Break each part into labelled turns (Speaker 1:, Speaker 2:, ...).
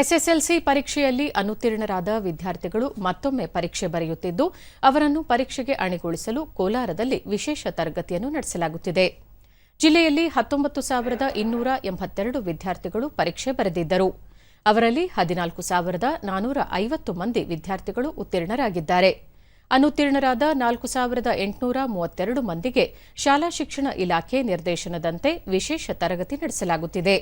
Speaker 1: SSLC ಪರೀಕ್ಷೆಯಲ್ಲಿ ಅನುತ್ತೀರ್ಣರಾದ ವಿದ್ಯಾರ್ಥಿಗಳು ಮತ್ತೊಮ್ಮೆ ಪರೀಕ್ಷೆ ಬರೆಯುತ್ತಿದ್ದು, ಅವರನ್ನು ಪರೀಕ್ಷೆಗೆ ಅಣಿಗೊಳಿಸಲು ಕೋಲಾರದಲ್ಲಿ ವಿಶೇಷ ತರಗತಿಯನ್ನು ನಡೆಸಲಾಗುತ್ತಿದೆ. ಜಿಲ್ಲೆಯಲ್ಲಿ ಹತ್ತೊಂಬತ್ತು ಸಾವಿರದ ಇನ್ನೂರ ಎಂಬತ್ತೆರಡು ವಿದ್ಯಾರ್ಥಿಗಳು ಪರೀಕ್ಷೆ ಬರೆದಿದ್ದರು. ಅವರಲ್ಲಿ ಹದಿನಾಲ್ಕು ಸಾವಿರದ ನಾನೂರ ಐವತ್ತು ಮಂದಿ ವಿದ್ಯಾರ್ಥಿಗಳು ಉತ್ತೀರ್ಣರಾಗಿದ್ದಾರೆ. ಅನುತ್ತೀರ್ಣರಾದ ನಾಲ್ಕು ಸಾವಿರದ ಎಂಟುನೂರ ಮೂವತ್ತೆರಡು ಮಂದಿಗೆ ಶಾಲಾ ಶಿಕ್ಷಣ ಇಲಾಖೆ ನಿರ್ದೇಶನದಂತೆ ವಿಶೇಷ ತರಗತಿ ನಡೆಸಲಾಗುತ್ತಿದೆ.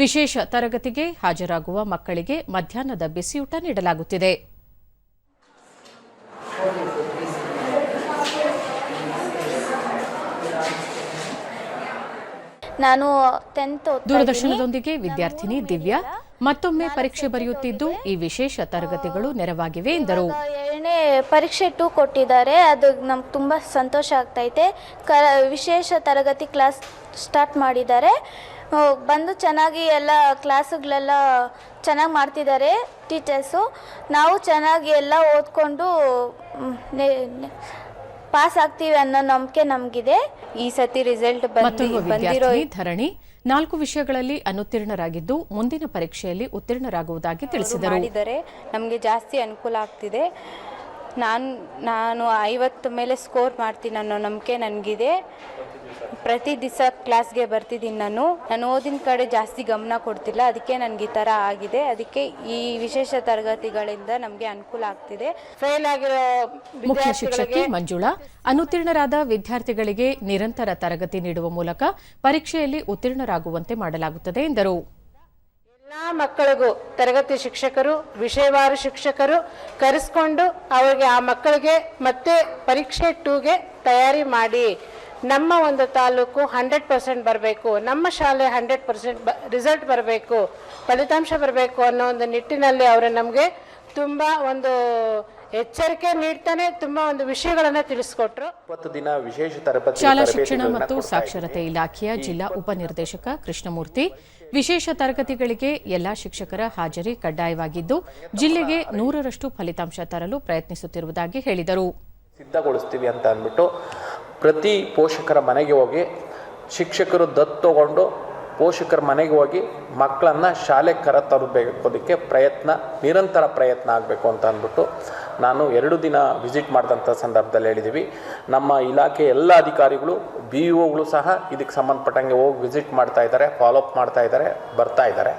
Speaker 1: ವಿಶೇಷ ತರಗತಿಗೆ ಹಾಜರಾಗುವ ಮಕ್ಕಳಿಗೆ ಮಧ್ಯಾಹ್ನದ ಬಿಸಿಯೂಟ ನೀಡಲಾಗುತ್ತಿದೆ.
Speaker 2: ನಾನು
Speaker 1: ದೂರದರ್ಶನದೊಂದಿಗೆ ವಿದ್ಯಾರ್ಥಿನಿ ದಿವ್ಯಾ ಮತ್ತೊಮ್ಮೆ ಪರೀಕ್ಷೆ ಬರೆಯುತ್ತಿದ್ದು ಈ ವಿಶೇಷ ತರಗತಿಗಳು ನೆರವಾಗಿವೆ ಎಂದರು.
Speaker 2: ಪರೀಕ್ಷೆ ಟೂ ಕೊಟ್ಟಿದ್ದಾರೆ. ಅದು ನಮ್ಗೆ ತುಂಬಾ ಸಂತೋಷ ಆಗ್ತೈತೆ. ಕ ವಿಶೇಷ ತರಗತಿ ಕ್ಲಾಸ್ ಸ್ಟಾರ್ಟ್ ಮಾಡಿದ್ದಾರೆ. ಬಂದು ಚೆನ್ನಾಗಿ ಎಲ್ಲ ಕ್ಲಾಸುಗಳೆಲ್ಲ ಚೆನ್ನಾಗಿ ಮಾಡ್ತಿದ್ದಾರೆ ಟೀಚರ್ಸು. ನಾವು ಚೆನ್ನಾಗಿ ಎಲ್ಲ ಓದ್ಕೊಂಡು ಪಾಸ್ ಆಗ್ತೀವಿ ಅನ್ನೋ ನಂಬಿಕೆ ನಮಗಿದೆ.
Speaker 3: ಈ ಸತಿ ರಿಸಲ್ಟ್ ಬಂದಿರೋ
Speaker 1: ಧರಣಿ ನಾಲ್ಕು ವಿಷಯಗಳಲ್ಲಿ ಅನುತ್ತೀರ್ಣರಾಗಿದ್ದು ಮುಂದಿನ ಪರೀಕ್ಷೆಯಲ್ಲಿ ಉತ್ತೀರ್ಣರಾಗುವುದಾಗಿ ತಿಳಿಸಿದರು.
Speaker 3: ಮಾಡಿದರೆ ನಮಗೆ ಜಾಸ್ತಿ ಅನುಕೂಲ ಆಗ್ತಿದೆ. ನಾನು ನಾನು ಐವತ್ತು ಮೇಲೆ ಸ್ಕೋರ್ ಮಾಡ್ತೀನಿ ಅನ್ನೋ ನಂಬಿಕೆ ನನಗಿದೆ. ಪ್ರತಿ ದಿವಸ ಕ್ಲಾಸ್ಗೆ ಬರ್ತಿದ್ದೀನಿ ನಾನು. ನಾನು ಓದಿನ ಕಡೆ ಜಾಸ್ತಿ ಗಮನ ಕೊಡ್ತಿಲ್ಲ. ಅದಕ್ಕೆ ನನಗೆ ಈ ಥರ ಆಗಿದೆ. ಅದಕ್ಕೆ ಈ ವಿಶೇಷ ತರಗತಿಗಳಿಂದ ನಮಗೆ ಅನುಕೂಲ ಆಗ್ತಿದೆ.
Speaker 4: ಫೇಲ್ ಆಗಿರೋ
Speaker 1: ಮುಖ್ಯ ಶಿಕ್ಷಕಿ ಮಂಜುಳಾ ಅನುತ್ತೀರ್ಣರಾದ ವಿದ್ಯಾರ್ಥಿಗಳಿಗೆ ನಿರಂತರ ತರಗತಿ ನೀಡುವ ಮೂಲಕ ಪರೀಕ್ಷೆಯಲ್ಲಿ ಉತ್ತೀರ್ಣರಾಗುವಂತೆ ಮಾಡಲಾಗುತ್ತದೆ ಎಂದರು.
Speaker 4: ಮಕ್ಕಳಿಗೂ ತರಗತಿ ಶಿಕ್ಷಕರು, ವಿಷಯವಾರು ಶಿಕ್ಷಕರು ಕರೆಸ್ಕೊಂಡು ಅವರಿಗೆ ಆ ಮಕ್ಕಳಿಗೆ ಮತ್ತೆ ಪರೀಕ್ಷೆ ಟೂಗೆ ತಯಾರಿ ಮಾಡಿ. ನಮ್ಮ ಒಂದು ತಾಲೂಕು ಹಂಡ್ರೆಡ್ ಪರ್ಸೆಂಟ್ ಬರಬೇಕು, ನಮ್ಮ ಶಾಲೆ ಹಂಡ್ರೆಡ್ ಪರ್ಸೆಂಟ್ ರಿಸಲ್ಟ್ ಬರಬೇಕು, ಫಲಿತಾಂಶ ಬರಬೇಕು ಅನ್ನೋ ಒಂದು ನಿಟ್ಟಿನಲ್ಲಿ ಅವರು ನಮಗೆ ತುಂಬ ಒಂದು ಎಚ್ಚರಿಕೆ ನೀಡ್ತಾನೆ ತುಂಬಾ ಒಂದು ವಿಷಯಗಳನ್ನು ತಿಳಿಸ್ಕೊಟ್ರು.
Speaker 5: ಇಪ್ಪತ್ತು ದಿನ ವಿಶೇಷ ತರಬೇತಿ
Speaker 1: ಶಾಲಾ ಶಿಕ್ಷಣ ಮತ್ತು ಸಾಕ್ಷರತೆ ಇಲಾಖೆಯ ಜಿಲ್ಲಾ ಉಪನಿರ್ದೇಶಕ ಕೃಷ್ಣಮೂರ್ತಿ. ವಿಶೇಷ ತರಗತಿಗಳಿಗೆ ಎಲ್ಲಾ ಶಿಕ್ಷಕರ ಹಾಜರಿ ಕಡ್ಡಾಯವಾಗಿದ್ದು ಜಿಲ್ಲೆಗೆ ನೂರರಷ್ಟು ಫಲಿತಾಂಶ ತರಲು ಪ್ರಯತ್ನಿಸುತ್ತಿರುವುದಾಗಿ ಹೇಳಿದರು.
Speaker 5: ಸಿದ್ಧಗೊಳಿಸ್ತೀವಿ ಅಂತ ಅಂದ್ಬಿಟ್ಟು ಪ್ರತಿ ಪೋಷಕರ ಮನೆಗೆ ಹೋಗಿ ಶಿಕ್ಷಕರು ದತ್ತು ತಗೊಂಡು ಪೋಷಕರ ಮನೆಗೆ ಹೋಗಿ ಮಕ್ಕಳನ್ನು ಶಾಲೆಗೆ ಕರೆತರಬೇಕೋದಕ್ಕೆ ಪ್ರಯತ್ನ, ನಿರಂತರ ಪ್ರಯತ್ನ ಆಗಬೇಕು ಅಂತ ಅಂದ್ಬಿಟ್ಟು ನಾನು ಎರಡು ದಿನ ವಿಸಿಟ್ ಮಾಡಿದಂಥ ಸಂದರ್ಭದಲ್ಲಿ ಹೇಳಿದ್ದೀವಿ ನಮ್ಮ ಇಲಾಖೆ ಎಲ್ಲ ಅಧಿಕಾರಿಗಳು ಬಿ ಇ ಒಗಳು ಸಹ ಇದಕ್ಕೆ ಸಂಬಂಧಪಟ್ಟಂಗೆ ಹೋಗಿ ವಿಸಿಟ್ ಮಾಡ್ತಾ ಇದ್ದಾರೆ ಫಾಲೋಅಪ್ ಮಾಡ್ತಾ ಇದ್ದಾರೆ, ಬರ್ತಾ ಇದ್ದಾರೆ.